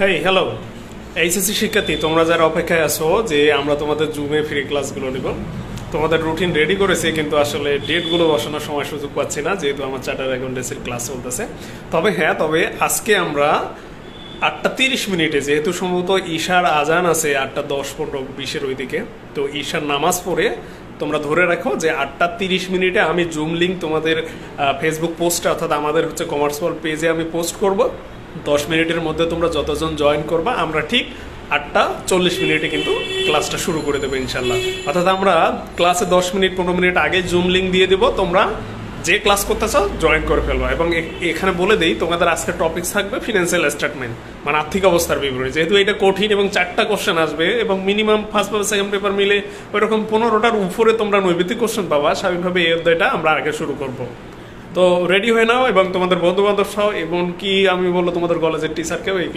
Hey hello HSC শিক্ষার্থী, তোমরা যারা অপেক্ষায় আছো যে আমরা তোমাদের জুমে ফ্রি ক্লাসগুলো নিব, তোমাদের রুটিন রেডি করেছি, কিন্তু আসলে ডেটগুলো বসানোর সময় সুযোগ পাচ্ছি না, যেহেতু আমার চার্টার অ্যাকাউন্টেন্সির ক্লাস চলতেছে। তবে হ্যাঁ তবে আজকে আমরা আটটা তিরিশ মিনিটে, যেহেতু সম্ভবত ঈশার আজান আছে আটটা দশ পনেরো বিশের ওইদিকে, তো ঈশার নামাজ পড়ে তোমরা ধরে রাখো যে আটটা তিরিশ মিনিটে আমি জুম লিঙ্ক তোমাদের ফেসবুক পোস্টে অর্থাৎ আমাদের হচ্ছে কমার্স পেজে আমি পোস্ট করব। দশ মিনিটের মধ্যে তোমরা যতজন জয়েন করবা, আমরা ঠিক আটটা চল্লিশ মিনিটে কিন্তু ক্লাসটা শুরু করে দেবো ইনশাল্লাহ। অর্থাৎ আমরা ক্লাসে দশ মিনিট, পনেরো মিনিট আগে জুম লিঙ্ক দিয়ে দেবো, তোমরা যে ক্লাস করতে চাও জয়েন করে ফেলবা এবং এখানে বলে দিই, তোমাদের আজকে টপিক থাকবে ফিনান্সিয়াল স্টেটমেন্ট মানে আর্থিক অবস্থার বিবরণী। যেহেতু এটা কঠিন এবং চারটা কোশ্চেন আসবে, এবং minimum first paper second paper মিলে ওইরকম পনেরোটার উপরে তোমরা নৈবিত্তিক কোশ্চেন পাবা, স্বাভাবিকভাবে এই অধ্যায়টা আমরা আগে শুরু করব। তো রেডি হয়ে নাও এবং তোমাদের বন্ধু বান্ধব সহ এবং কি আমি বলব, তোমাদের কলেজের টিচারকেও এই